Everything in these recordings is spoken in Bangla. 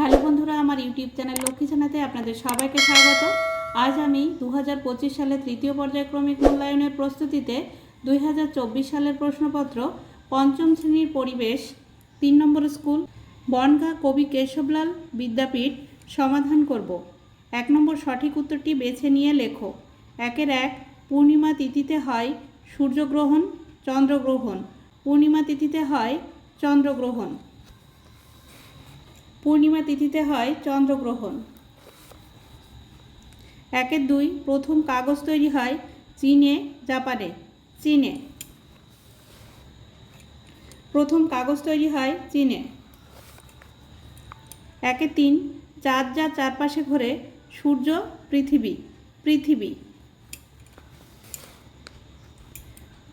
হ্যালো বন্ধুরা, আমার ইউটিউব চ্যানেল লক্ষ্মী জানাতে আপনাদের সবাইকে স্বাগত। আজ আমি দু সালের তৃতীয় পর্যায়ক্রমিক মূল্যায়নের প্রস্তুতিতে দু হাজার চব্বিশ সালের প্রশ্নপত্র, পঞ্চম শ্রেণির পরিবেশ, তিন নম্বর স্কুল, বনগা কবি কেশবলাল বিদ্যাপীঠ সমাধান করব। এক নম্বর সঠিক উত্তরটি বেছে নিয়ে লেখো। একের এক, পূর্ণিমা তিথিতে হয় সূর্যগ্রহণ, চন্দ্রগ্রহণ। পূর্ণিমা তিথিতে হয় চন্দ্রগ্রহণ। পূর্ণিমা তিথিতে হয় চন্দ্রগ্রহণ। একের দুই, প্রথম কাগজ তৈরি হয় চীনে, জাপানে। চীনে। প্রথম কাগজ তৈরি হয় চীনে। একে তিন, চাঁদ যা চারপাশে ঘোরে, সূর্য পৃথিবী পৃথিবী।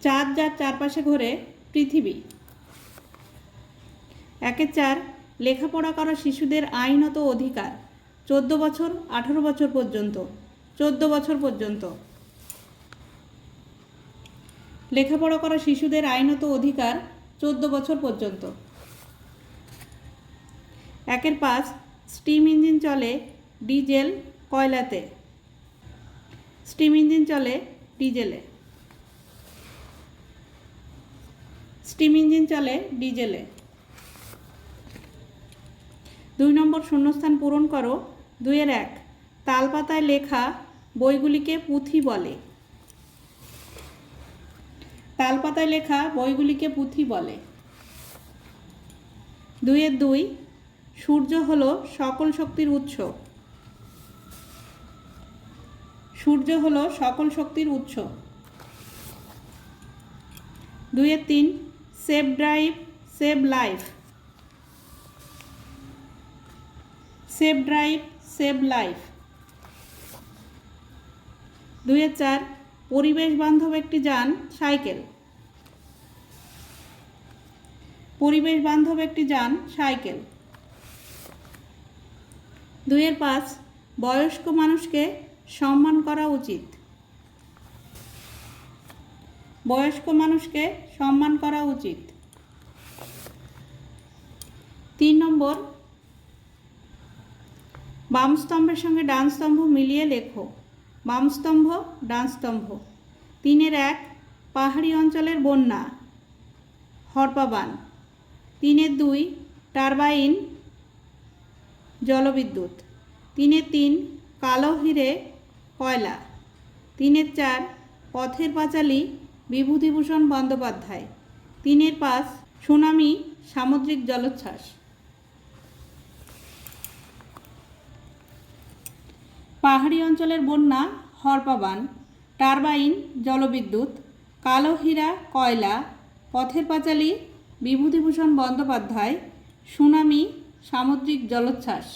চাঁদ যার চারপাশে ঘোরে, পৃথিবী। একে চার লেখাপড়া করা শিশুদের আইনত অধিকার। চোদ্দ বছর, আঠারো বছর পর্যন্ত। চোদ্দ বছর পর্যন্ত। লেখাপড়া করা শিশুদের আইনত অধিকার চোদ্দ বছর পর্যন্ত। একের পাঁচ, স্টিম ইঞ্জিন চলে ডিজেল কয়লাতে। স্টিম ইঞ্জিন চলে ডিজেলে। স্টিম ইঞ্জিন চলে ডিজেলে। দুই নম্বর শূন্যস্থান পূরণ করো, দুইয়ের এক। তালপাতায় লেখা বইগুলিকে পুঁথি বলে। তালপাতায় লেখা বইগুলিকে পুঁথি বলে। দুইয়ের দুই, সূর্য হল সকল শক্তির উৎস। সূর্য হল সকল শক্তির উৎস। দুইয়ের তিন, save drive, save life. Save drive, save life. দুইয়ের চার, পরিবেশ বান্ধব একটি যান, সাইকেল। পরিবেশ বান্ধব একটি যান, সাইকেল। দুইয়ের পাঁচ, বয়স্ক মানুষকে সম্মান করা উচিত। বয়স্ক মানুষকে সম্মান করা উচিত। তিন নম্বর বাম স্তম্ভের সঙ্গে ডান স্তম্ভ মিলিয়ে লেখো। বাম স্তম্ভ ডান স্তম্ভ তিনের এক, পাহাড়ি অঞ্চলের বন্যা। হরপাবান তিনের দুই, টারবাইন, জলবিদ্যুৎ। তিনের তিন, কালো হিরে, কয়লা। তিনের চার, পথের পাঁচালী, বিভূতিভূষণ বন্দ্যোপাধ্যায়। তিনের পাঁচ, সুনামি, সামুদ্রিক জলোচ্ছ্বাস। পাহাড়ি অঞ্চলের বন্যা হরপাবান টারবাইন, জলবিদ্যুৎ, কালো হীরা, কয়লা, পথের পাঁচালী, বিভূতিভূষণ বন্দ্যোপাধ্যায়, সুনামি, সামুদ্রিক জলোচ্ছ্বাস।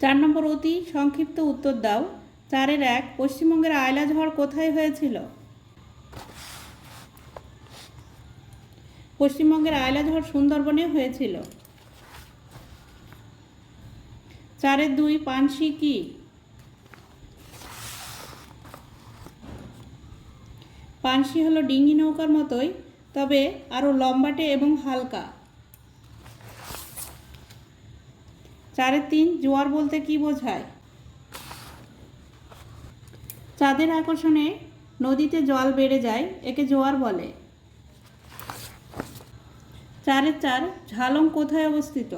চার নম্বর অতি সংক্ষিপ্ত উত্তর দাও। চারের এক, পশ্চিমবঙ্গের আয়লা ঝড় কোথায় হয়েছিল? পশ্চিমবঙ্গের আয়লা ঝড় সুন্দরবনে হয়েছিল। চারের দুই পানসি কি? পানসি হলো ডিঙ্গি নৌকার মতোই, তবে আরও লম্বাটে এবং হালকা। চারের তিন, জোয়ার বলতে কি বোঝায়? চাঁদের আকর্ষণে নদীতে জল বেড়ে যায়, একে জোয়ার বলে। চারের চার, ঝালং কোথায় অবস্থিত?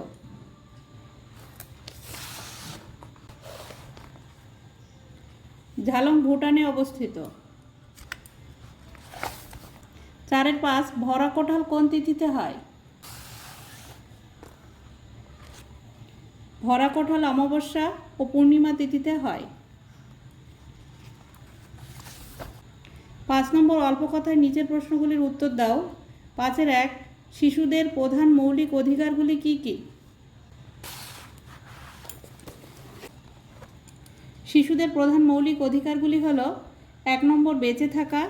ঝালং ভুটানে অবস্থিত। চারের পাঁচ, ভরা কোঠাল কোন তিথিতে হয়? ভরা কোঠাল অমাবস্যা ও পূর্ণিমা তিথিতে হয়। পাঁচ নম্বর অল্প কথায় নিচের প্রশ্নগুলির উত্তর দাও। পাঁচের এক, শিশুদের প্রধান মৌলিক অধিকারগুলি কি কি? শিশুদের প্রধান মৌলিক অধিকারগুলি হলো এক নম্বর বেঁচে থাকা,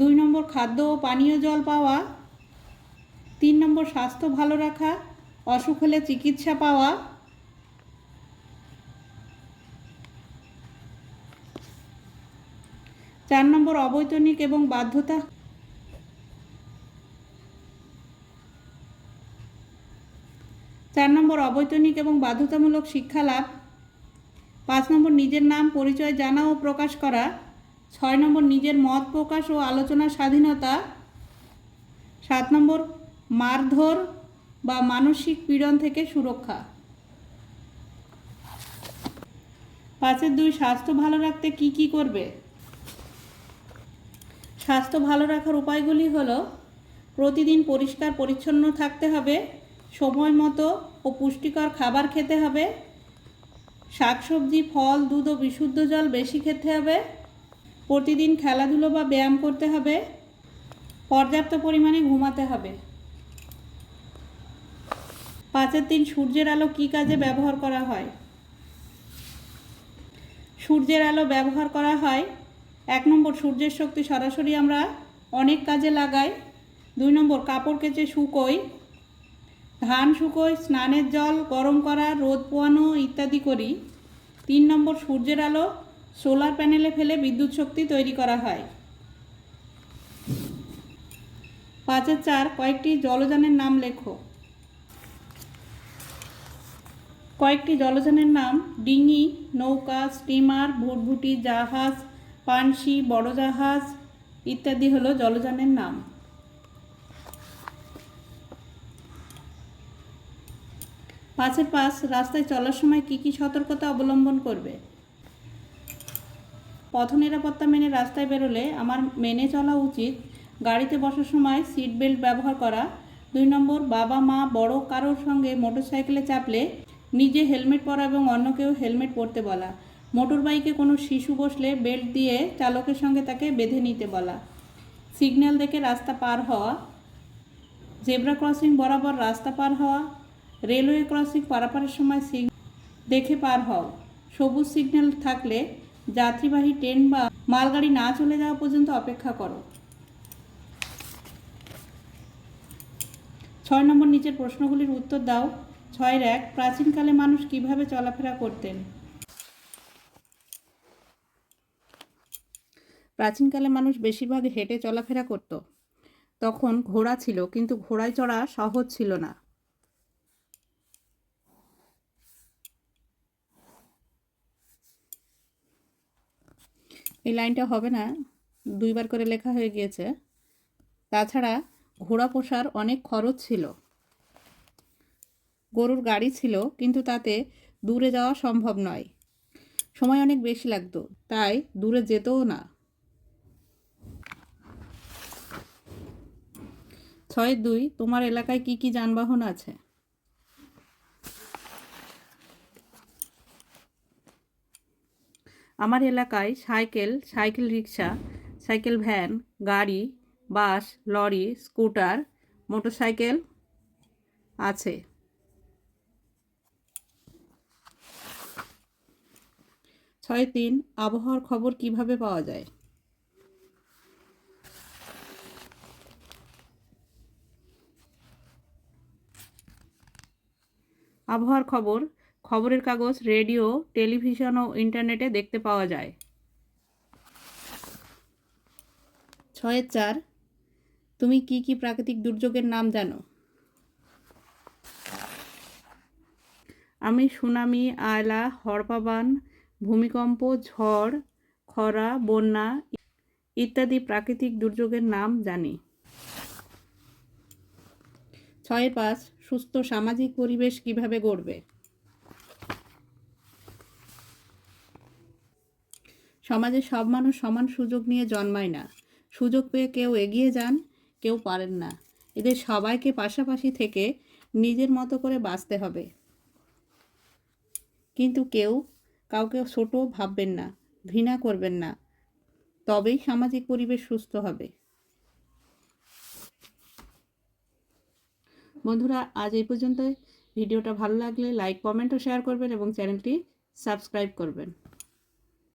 দুই নম্বর খাদ্য ও পানীয় জল পাওয়া, তিন নম্বর স্বাস্থ্য ভালো রাখা, অসুখ হলে চিকিৎসা পাওয়া। চার নম্বর অবৈতনিক এবং বাধ্যতা। চার নম্বর অবৈতনিক এবং বাধ্যতামূলক শিক্ষা লাভ পাঁচ নম্বর নিজের নাম, পরিচয় জানা ও প্রকাশ করা। ছয় নম্বর নিজের মত প্রকাশ ও আলোচনার স্বাধীনতা। সাত নম্বর মারধর বা মানসিক পীড়ন থেকে সুরক্ষা। পাঁচের দুই, স্বাস্থ্য ভালো রাখতে কি কি করবে? স্বাস্থ্য ভালো রাখার উপায়গুলি হলো, প্রতিদিন পরিষ্কার, পরিচ্ছন্ন থাকতে হবে, সময় মতো ও পুষ্টিকর খাবার খেতে হবে শাকসবজি, ফল, দুধ ও বিশুদ্ধ জল বেশি খেতে হবে। প্রতিদিন খেলাধুলো বা ব্যায়াম করতে হবে। পর্যাপ্ত পরিমাণে ঘুমাতে হবে। পাঁচের দিন সূর্যের আলো কী কাজে ব্যবহার করা হয়? সূর্যের আলো ব্যবহার করা হয়। এক নম্বর, সূর্যের শক্তি সরাসরি আমরা অনেক কাজে লাগাই। দুই নম্বর, কাপড় কেচে শুকোই। ধান শুকোই স্নানের জল, গরম করা, রোদ পোয়ানো ইত্যাদি করি। তিন নম্বর, সূর্যের আলো, সোলার প্যানেলে ফেলে বিদ্যুৎ শক্তি তৈরি করা হয়। পাঁচের চার, কয়েকটি জলযানের নাম লেখো। কয়েকটি জলযানের নাম, ডিঙি, নৌকা, স্টিমার, ভুটভুটি, জাহাজ, পানসি, বড় জাহাজ, ইত্যাদি হলো জলযানের নাম। পাঁচের পাঁচ রাস্তায় চলার সময় কী কী সতর্কতা অবলম্বন করবে? পথ নিরাপত্তা মেনে রাস্তায় বেরোলে আমার মেনে চলা উচিত গাড়িতে বসার সময় সিট বেল্ট ব্যবহার করা। দুই নম্বর, বাবা, মা, বড় কারোর সঙ্গে মোটরসাইকেলে চাপলে নিজে হেলমেট পরা এবং অন্যকেও হেলমেট পরতে বলা। মোটর বাইকে কোনো শিশু বসলে বেল্ট দিয়ে চালকের সঙ্গে তাকে বেঁধে নিতে বলা। সিগন্যাল দেখে রাস্তা পার হওয়া। জেব্রা ক্রসিং বরাবর রাস্তা পার হওয়া। রেলওয়ে ক্রসিং পারাপারের সময় সিগ দেখে পার হও। সবুজ সিগন্যাল থাকলে যাত্রীবাহী ট্রেন বা মালগাড়ি না চলে যাওয়া পর্যন্ত অপেক্ষা করো। ছয় নম্বর নিচের প্রশ্নগুলির উত্তর দাও। ছয়ের এক, প্রাচীনকালে মানুষ কীভাবে চলাফেরা করতেন? প্রাচীনকালে মানুষ বেশিরভাগ হেঁটে চলাফেরা করত। তখন ঘোড়া ছিল, কিন্তু ঘোড়ায় চড়া সহজ ছিল না। এই লাইনটা হবে না, দুইবার করে লেখা হয়ে গিয়েছে। তাছাড়া ঘোড়া পোষার অনেক খরচ ছিল। গরুর গাড়ি ছিল, কিন্তু তাতে দূরে যাওয়া সম্ভব নয়। সময় অনেক বেশি লাগতো, তাই দূরে যেতও না। ছয় দুই, তোমার এলাকায় কি কি যানবাহন আছে? আমার এলাকায় cycle cycle rickshaw, cycle van, গাড়ি, বাস, লরি, স্কুটার, মোটরসাইকেল আছে। ছয় তিন, আবহাওয়ার খবর কীভাবে পাওয়া যায়? আবহাওয়ার খবর খবরের কাগজ, রেডিও, টেলিভিশন ও ইন্টারনেটে দেখতে পাওয়া যায়। ছয়ের চার, তুমি কি কি প্রাকৃতিক দুর্যোগের নাম জানো? আমি সুনামি, আয়লা, হরপাবান, ভূমিকম্প, ঝড়, খরা, বন্যা ইত্যাদি প্রাকৃতিক দুর্যোগের নাম জানি। ছয় পাঁচ, সুস্থ সামাজিক পরিবেশ কীভাবে গড়বে? সমাজে সব মানুষ সমান সুযোগ নিয়ে জন্মায় না। সুযোগ পেয়ে কেউ এগিয়ে যান, কেউ পারেন না। এদের সবাইকে পাশাপাশি থেকে নিজের মতো করে বাঁচতে হবে। কিন্তু কেউ কাউকে ছোট ভাববেন না, ঘৃণা করবেন না। তবেই সামাজিক পরিবেশ সুস্থ হবে। বন্ধুরা, আজ এই পর্যন্ত ভিডিওটা ভালো লাগলে লাইক, কমেন্ট ও শেয়ার করবেন এবং চ্যানেলটি সাবস্ক্রাইব করবেন।